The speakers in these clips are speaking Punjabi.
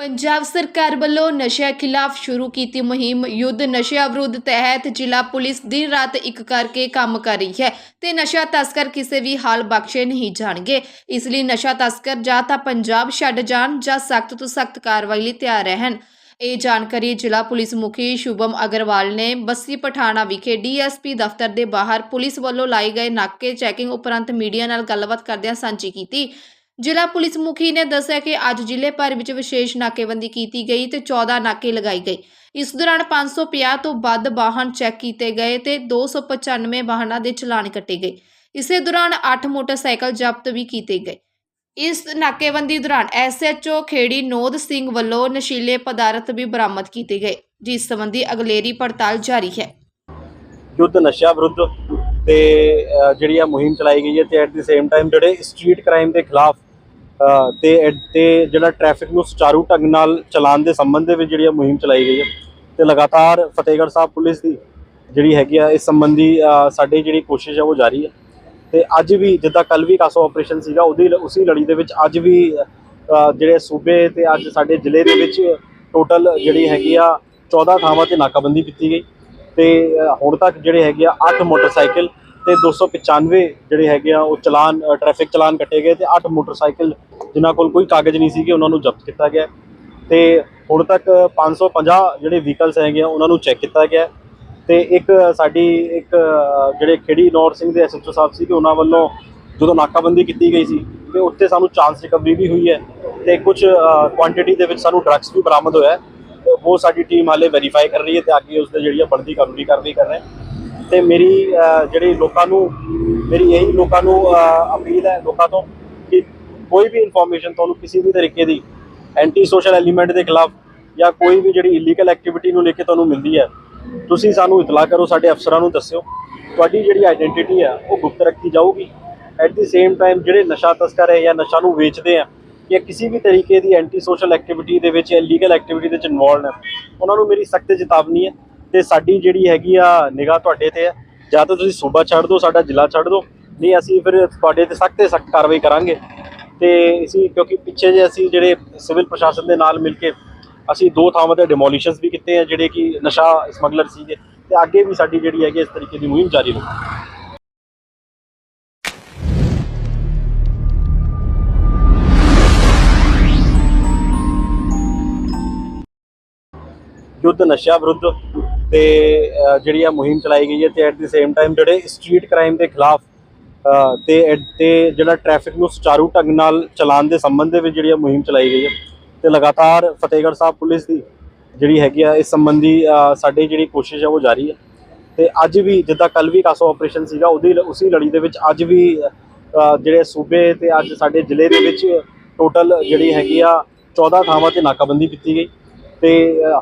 ਪੰਜਾਬ ਸਰਕਾਰ ਵੱਲੋਂ ਨਸ਼ਿਆਂ ਖਿਲਾਫ ਸ਼ੁਰੂ ਕੀਤੀ ਮੁਹਿੰਮ ਯੁੱਧ ਨਸ਼ਿਆਂ ਵਿਰੁੱਧ ਤਹਿਤ ਜ਼ਿਲ੍ਹਾ ਪੁਲਿਸ ਦਿਨ ਰਾਤ ਇੱਕ ਕਰਕੇ ਕੰਮ ਕਰ ਰਹੀ ਹੈ ਤੇ ਨਸ਼ਾ ਤਸਕਰ ਕਿਸੇ ਵੀ ਹਾਲ ਬਖਸ਼ੇ ਨਹੀਂ ਜਾਣਗੇ। ਇਸ ਲਈ ਨਸ਼ਾ ਤਸਕਰ ਜਾਂ ਤਾਂ ਪੰਜਾਬ ਛੱਡ ਜਾਣ ਜਾਂ ਸਖਤ ਤੋਂ ਸਖਤ ਕਾਰਵਾਈ ਲਈ ਤਿਆਰ ਰਹਿਣ। ਇਹ ਜਾਣਕਾਰੀ ਜ਼ਿਲ੍ਹਾ ਪੁਲਿਸ ਮੁਖੀ ਸ਼ੁਭਮ ਅਗਰਵਾਲ ਨੇ ਬੱਸੀ ਪਠਾਣਾ ਵਿਖੇ ਡੀਐਸਪੀ ਦਫ਼ਤਰ ਦੇ ਬਾਹਰ ਪੁਲਿਸ ਵੱਲੋਂ ਲਾਏ ਗਏ ਨਾਕੇ ਚੈਕਿੰਗ ਉਪਰੰਤ ਮੀਡੀਆ ਨਾਲ ਗੱਲਬਾਤ ਕਰਦਿਆਂ ਸਾਂਝੀ ਕੀਤੀ। ਜ਼ਿਲ੍ਹਾ ਪੁਲਿਸ ਮੁਖੀ ਨੇ ਦੱਸਿਆ ਕਿ ਅੱਜ ਜ਼ਿਲ੍ਹੇ ਭਰ ਵਿੱਚ ਵਿਸ਼ੇਸ਼ ਨਾਕੇਬੰਦੀ ਕੀਤੀ ਗਈ ਤੇ 14 ਨਾਕੇ ਲਗਾਈ ਗਈ ਇਸ ਦੌਰਾਨ 550 ਤੋਂ ਵੱਧ ਵਾਹਨ ਚੈੱਕ ਕੀਤੇ ਗਏ ਤੇ 295 ਵਾਹਨਾਂ ਦੇ ਚਲਾਨ ਕੱਟੇ ਗਏ। ਇਸੇ ਦੌਰਾਨ 8 ਮੋਟਰਸਾਈਕਲ ਜ਼ਬਤ ਵੀ ਕੀਤੇ ਗਏ। ਇਸ ਨਾਕੇਬੰਦੀ ਦੌਰਾਨ ਐਸਐਚਓ ਖੇੜੀ ਨੋਦ ਸਿੰਘ ਵੱਲੋਂ ਨਸ਼ੀਲੇ ਪਦਾਰਥ ਵੀ ਬਰਾਮਦ ਕੀਤੇ ਗਏ, ਜਿਸ ਸੰਬੰਧੀ ਅਗਲੇਰੀ ਪੜਤਾਲ ਜਾਰੀ ਹੈ। ਯੁੱਧ ਨਸ਼ਾ ਵਿਰੁੱਧ ਤੇ ਜਿਹੜੀ ਆ ਮੁਹਿੰਮ ਚਲਾਈ ਗਈ ਹੈ ਤੇ ਐਟ ਦੀ ਸੇਮ ਟਾਈਮ ਜਿਹੜੇ ਸਟਰੀਟ ਕ੍ਰਾਈਮ ਦੇ ਖਿਲਾਫ ਤੇ ਤੇ ਜਿਹੜਾ ਟ੍ਰੈਫਿਕ ਨੂੰ ਸੁਚਾਰੂ ਢੰਗ ਨਾਲ ਚਲਾਉਣ ਦੇ ਸੰਬੰਧ ਦੇ ਵਿੱਚ ਜਿਹੜੀ ਆ ਮੁਹਿੰਮ ਚਲਾਈ ਗਈ ਹੈ ਤੇ ਲਗਾਤਾਰ ਫਤਿਹਗੜ੍ਹ ਸਾਹਿਬ ਪੁਲਿਸ ਦੀ ਜਿਹੜੀ ਹੈਗੀ ਆ, ਇਸ ਸੰਬੰਧੀ ਸਾਡੀ ਜਿਹੜੀ ਕੋਸ਼ਿਸ਼ ਹੈ ਉਹ ਜਾਰੀ ਹੈ। ਤੇ ਅੱਜ ਵੀ ਜਿੱਦਾਂ ਕੱਲ ਵੀ ਕਾਸੋ ਆਪਰੇਸ਼ਨ ਸੀਗਾ, ਉਹਦੀ ਉਸੇ ਲੜੀ ਦੇ ਵਿੱਚ ਅੱਜ ਵੀ ਜਿਹੜੇ ਸੂਬੇ ਤੇ ਅੱਜ ਸਾਡੇ ਜ਼ਿਲ੍ਹੇ ਦੇ ਵਿੱਚ ਟੋਟਲ ਜਿਹੜੀ ਹੈਗੀ ਆ 14 ਥਾਵਾਂ ਤੇ ਨਾਕਾਬੰਦੀ ਕੀਤੀ ਗਈ। ਤੇ ਹੁਣ ਤੱਕ ਜਿਹੜੇ ਹੈਗੇ ਆ 8 ਮੋਟਰਸਾਈਕਲ ਤੇ 295 ਜਿਹੜੇ ਹੈਗੇ ਆ, ਉਹ ਚਲਾਨ ਟ੍ਰੈਫਿਕ ਚਲਾਨ ਕੱਟੇ ਗਏ ਤੇ 8 ਮੋਟਰਸਾਈਕਲ ਜਿਨ੍ਹਾਂ ਕੋਲ ਕੋਈ ਕਾਗਜ਼ ਨਹੀਂ ਸੀਗੇ ਉਹਨਾਂ ਨੂੰ ਜ਼ਬਤ ਕੀਤਾ ਗਿਆ। ਤੇ ਹੁਣ ਤੱਕ 550 ਜਿਹੜੇ ਵਹੀਕਲਸ ਹੈਗੇ ਆ, ਉਹਨਾਂ ਨੂੰ ਚੈੱਕ ਕੀਤਾ ਗਿਆ। ਤੇ ਇੱਕ ਸਾਡੀ ਇੱਕ ਜਿਹੜੇ ਖੇੜੀ ਨੌਰ ਸਿੰਘ ਦੇ ਐਸਐਚਓ ਸਾਹਿਬ ਸੀ ਕਿ ਉਹਨਾਂ ਵੱਲੋਂ ਜਦੋਂ ਨਾਕਾਬੰਦੀ ਕੀਤੀ ਗਈ ਸੀ, ਤੇ ਉੱਥੇ ਸਾਨੂੰ ਚਾਂਸ ਰਿਕਵਰੀ ਵੀ ਹੋਈ ਹੈ ਤੇ ਕੁਝ ਕੁਆਂਟੀਟੀ ਦੇ ਵਿੱਚ ਸਾਨੂੰ ਡਰੱਗਸ ਵੀ ਬਰਾਮਦ ਹੋਇਆ ਉਹ ਸਾਡੀ ਟੀਮ ਹਾਲੇ ਵੈਰੀਫਾਈ ਕਰ ਰਹੀ ਹੈ ਤੇ ਅੱਗੇ ਉਸ ਦੇ ਜਿਹੜੀ ਆ ਬਣਦੀ ਕਾਨੂੰਨੀ ਕਾਰਵਾਈ ਕਰ ਰਹੇ ਤੇ ਮੇਰੀ ਅ, ਜਿਹੜੀ ਲੋਕਾਂ ਨੂੰ ਮੇਰੀ ਇਹੀ ਲੋਕਾਂ ਨੂੰ ਅਪੀਲ ਹੈ ਲੋਕਾਂ ਤੋਂ ਕਿ ਕੋਈ ਵੀ ਇਨਫੋਰਮੇਸ਼ਨ ਤੁਹਾਨੂੰ ਕਿਸੇ ਵੀ ਤਰੀਕੇ ਦੀ ਐਂਟੀ ਸੋਸ਼ਲ ਐਲੀਮੈਂਟ ਦੇ ਖਿਲਾਫ ਜਾਂ ਕੋਈ ਵੀ ਜਿਹੜੀ ਇਲੀਗਲ ਐਕਟੀਵਿਟੀ ਨੂੰ ਲੈ ਕੇ ਤੁਹਾਨੂੰ ਮਿਲਦੀ ਹੈ ਤੁਸੀਂ ਸਾਨੂੰ ਇਤਲਾਹ ਕਰੋ ਸਾਡੇ ਅਫਸਰਾਂ ਨੂੰ ਦੱਸਿਓ। ਤੁਹਾਡੀ ਜਿਹੜੀ ਆਇਡੈਂਟੀਟੀ ਹੈ ਉਹ ਗੁਪਤ ਰੱਖੀ ਜਾਊਗੀ। ਐਟ ਦੀ ਸੇਮ ਟਾਈਮ ਜਿਹੜੇ ਨਸ਼ਾ ਤਸਕਰ ਹੈ ਜਾਂ ਨਸ਼ਾ ਨੂੰ ਵੇਚਦੇ ਆ ਜਾਂ ਕਿਸੇ ਵੀ ਤਰੀਕੇ ਦੀ ਐਂਟੀ ਸੋਸ਼ਲ ਐਕਟੀਵਿਟੀ ਦੇ ਵਿੱਚ ਜਾਂ ਲੀਗਲ ਐਕਟੀਵਿਟੀ ਦੇ ਵਿੱਚ ਇਨਵੋਲਡ ਹੈ ਉਹਨਾਂ ਨੂੰ ਮੇਰੀ ਸਖਤ ਚੇਤਾਵਨੀ ਹੈ। ਤੇ ਸਾਡੀ ਜਿਹੜੀ ਹੈਗੀ ਆ ਨਿਗਾਹ ਤੁਹਾਡੇ ਤੇ ਹੈ ਜਾਂ ਤਾਂ ਤੁਸੀਂ ਸੂਬਾ ਛੱਡ ਦਿਓ, ਸਾਡਾ ਜ਼ਿਲ੍ਹਾ ਛੱਡ ਦਿਓ। ਨਹੀਂ, ਅਸੀਂ ਫਿਰ ਤੁਹਾਡੇ ਤੇ ਸਖਤ ਤੇ ਸਖਤ ਕਾਰਵਾਈ ਕਰਾਂਗੇ। ਤੇ ਅਸੀਂ ਕਿਉਂਕਿ ਪਿੱਛੇ ਜੇ ਅਸੀਂ ਜਿਹੜੇ ਸਿਵਲ ਪ੍ਰਸ਼ਾਸਨ ਦੇ ਨਾਲ ਮਿਲ ਕੇ ਅਸੀਂ ਦੋ ਥਾਵਾਂ ਤੇ ਡਿਮੋਲੀਸ਼ਨਸ ਵੀ ਕੀਤੇ ਆ, ਜਿਹੜੇ ਕਿ ਨਸ਼ਾ ਸਮਗਲਰ ਸੀਗੇ। ਤੇ ਅੱਗੇ ਵੀ ਸਾਡੀ ਜਿਹੜੀ ਹੈਗੀ ਇਸ ਤਰੀਕੇ ਦੀ ਮੁਹਿੰਮ ਜਾਰੀ ਰਹੂ। ਯੁੱਧ ਨਸ਼ਾ ਵਿਰੁੱਧ ਤੇ ਜਿਹੜੀ ਆ ਮੁਹਿੰਮ ਚਲਾਈ ਗਈ ਹੈ ਤੇ ਐਟ ਦੀ ਸੇਮ ਟਾਈਮ ਜਿਹੜੇ ਸਟਰੀਟ ਕ੍ਰਾਈਮ ਦੇ ਖਿਲਾਫ ਅਹ, ਤੇ ਐਡ- ਤੇ ਜਿਹੜਾ ਟ੍ਰੈਫਿਕ ਨੂੰ ਸੁਚਾਰੂ ਢੰਗ ਨਾਲ ਚਲਾਉਣ ਦੇ ਸੰਬੰਧ ਦੇ ਵਿੱਚ ਜਿਹੜੀ ਆ ਮੁਹਿੰਮ ਚਲਾਈ ਗਈ ਹੈ ਤੇ ਲਗਾਤਾਰ ਫਤਿਹਗੜ੍ਹ ਸਾਹਿਬ ਪੁਲਿਸ ਦੀ ਜਿਹੜੀ ਹੈਗੀ ਆ ਇਸ ਸੰਬੰਧੀ ਸਾਡੀ ਜਿਹੜੀ ਕੋਸ਼ਿਸ਼ ਹੈ ਉਹ ਜਾਰੀ ਹੈ। ਤੇ ਅੱਜ ਵੀ ਜਿੱਦਾਂ ਕੱਲ ਵੀ ਕਾਸੋ ਆਪਰੇਸ਼ਨ ਸੀਗਾ ਉਹਦੀ ਉਸੇ ਲੜੀ ਦੇ ਵਿੱਚ ਅੱਜ ਵੀ ਜਿਹੜੇ ਸੂਬੇ ਤੇ ਅੱਜ ਸਾਡੇ ਜ਼ਿਲ੍ਹੇ ਦੇ ਵਿੱਚ ਟੋਟਲ ਜਿਹੜੀ ਹੈਗੀ ਆ 14 ਥਾਵਾਂ ਤੇ ਨਾਕਾਬੰਦੀ ਕੀਤੀ ਗਈ। ਤੇ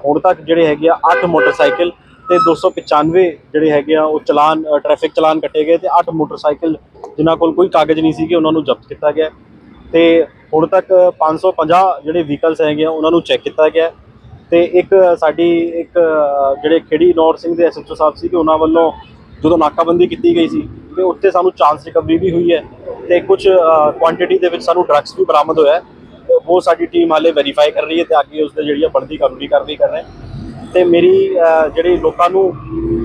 ਹੁਣ ਤੱਕ ਜਿਹੜੇ ਹੈਗੇ ਆ 8 ਮੋਟਰਸਾਈਕਲ ਤੇ 295 ਜਿਹੜੇ ਹੈਗੇ ਆ, ਉਹ ਚਲਾਨ ਟ੍ਰੈਫਿਕ ਚਲਾਨ ਕੱਟੇ ਗਏ ਤੇ 8 ਮੋਟਰਸਾਈਕਲ ਜਿਨ੍ਹਾਂ ਕੋਲ ਕੋਈ ਕਾਗਜ਼ ਨਹੀਂ ਸੀਗੇ ਉਹਨਾਂ ਨੂੰ ਜ਼ਬਤ ਕੀਤਾ ਗਿਆ। ਤੇ ਹੁਣ ਤੱਕ 550 ਜਿਹੜੇ ਵਹੀਕਲਸ ਹੈਗੇ ਆ, ਉਹਨਾਂ ਨੂੰ ਚੈੱਕ ਕੀਤਾ ਗਿਆ। ਤੇ ਇੱਕ ਸਾਡੀ ਇੱਕ ਜਿਹੜੇ ਖੇੜੀ ਨੌਰ ਸਿੰਘ ਦੇ ਐਸਐਚਓ ਸਾਹਿਬ ਸੀ ਕਿ ਉਹਨਾਂ ਵੱਲੋਂ ਜਦੋਂ ਨਾਕਾਬੰਦੀ ਕੀਤੀ ਗਈ ਸੀ, ਤੇ ਉੱਥੇ ਸਾਨੂੰ ਚਾਂਸ ਰਿਕਵਰੀ ਵੀ ਹੋਈ ਹੈ ਤੇ ਕੁਝ ਕੁਆਂਟੀਟੀ ਦੇ ਵਿੱਚ ਸਾਨੂੰ ਡਰੱਗਸ ਵੀ ਬਰਾਮਦ ਹੋਇਆ ਉਹ ਸਾਡੀ ਟੀਮ ਹਾਲੇ ਵੈਰੀਫਾਈ ਕਰ ਰਹੀ ਹੈ ਤੇ ਅੱਗੇ ਉਸ ਦੇ ਜਿਹੜੀ ਆ ਬਣਦੀ ਕਾਨੂੰਨੀ ਕਾਰਵਾਈ ਕਰ ਰਹੇ ਹਾਂ। ਤੇ ਮੇਰੀ ਅ, ਜਿਹੜੀ ਲੋਕਾਂ ਨੂੰ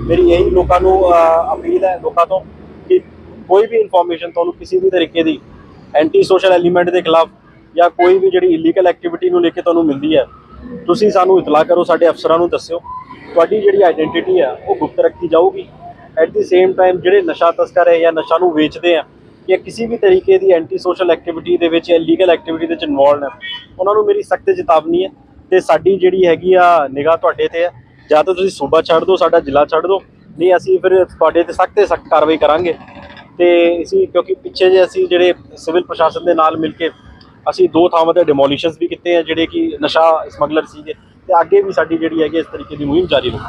ਮੇਰੀ ਇਹੀ ਲੋਕਾਂ ਨੂੰ ਅਪੀਲ ਹੈ ਲੋਕਾਂ ਤੋਂ ਕਿ ਕੋਈ ਵੀ ਇਨਫੋਰਮੇਸ਼ਨ ਤੁਹਾਨੂੰ ਕਿਸੇ ਵੀ ਤਰੀਕੇ ਦੀ ਐਂਟੀ ਸੋਸ਼ਲ ਐਲੀਮੈਂਟ ਦੇ ਖਿਲਾਫ ਜਾਂ ਕੋਈ ਵੀ ਜਿਹੜੀ ਇਲੀਗਲ ਐਕਟੀਵਿਟੀ ਨੂੰ ਲੈ ਕੇ ਤੁਹਾਨੂੰ ਮਿਲਦੀ ਹੈ ਤੁਸੀਂ ਸਾਨੂੰ ਇਤਲਾਹ ਕਰੋ ਸਾਡੇ ਅਫਸਰਾਂ ਨੂੰ ਦੱਸਿਓ। ਤੁਹਾਡੀ ਜਿਹੜੀ ਆਇਡੈਂਟੀਟੀ ਹੈ ਉਹ ਗੁਪਤ ਰੱਖੀ ਜਾਊਗੀ। ਐਟ ਦੀ ਸੇਮ ਟਾਈਮ ਜਿਹੜੇ ਨਸ਼ਾ ਤਸਕਰ ਹੈ ਜਾਂ ਨਸ਼ਾ ਨੂੰ ਵੇਚਦੇ ਆ ਜਾਂ ਕਿਸੇ ਵੀ ਤਰੀਕੇ ਦੀ ਐਂਟੀ ਸੋਸ਼ਲ ਐਕਟੀਵਿਟੀ ਦੇ ਵਿੱਚ ਜਾਂ ਲੀਗਲ ਐਕਟੀਵਿਟੀ ਦੇ ਵਿੱਚ ਇਨਵੋਲਡ ਹੈ ਉਹਨਾਂ ਨੂੰ ਮੇਰੀ ਸਖਤ ਚੇਤਾਵਨੀ ਹੈ ਤੇ ਸਾਡੀ ਜਿਹੜੀ ਹੈਗੀ ਆ ਨਿਗਾਹ ਤੁਹਾਡੇ ਤੇ ਹੈ। ਜਾਂ ਤਾਂ ਤੁਸੀਂ ਸੂਬਾ ਛੱਡ ਦਿਓ, ਸਾਡਾ ਜ਼ਿਲ੍ਹਾ ਛੱਡ ਦਿਓ, ਨਹੀਂ ਅਸੀਂ ਫਿਰ ਤੁਹਾਡੇ ਤੇ ਸਖਤ ਤੇ ਸਖਤ ਕਾਰਵਾਈ ਕਰਾਂਗੇ। ਤੇ ਅਸੀਂ ਕਿਉਂਕਿ ਪਿੱਛੇ ਜੇ ਅਸੀਂ ਜਿਹੜੇ ਸਿਵਲ ਪ੍ਰਸ਼ਾਸਨ ਦੇ ਨਾਲ ਮਿਲ ਕੇ ਅਸੀਂ ਦੋ ਥਾਵਾਂ ਤੇ ਡਿਮੋਲੀਸ਼ਨਸ ਵੀ ਕੀਤੇ ਆ, ਜਿਹੜੇ ਕਿ ਨਸ਼ਾ ਸਮਗਲਰ ਸੀਗੇ ਤੇ ਅੱਗੇ ਵੀ ਸਾਡੀ ਜਿਹੜੀ ਹੈਗੀ ਇਸ ਤਰੀਕੇ ਦੀ ਮੁਹਿੰਮ ਜਾਰੀ ਰਹੂ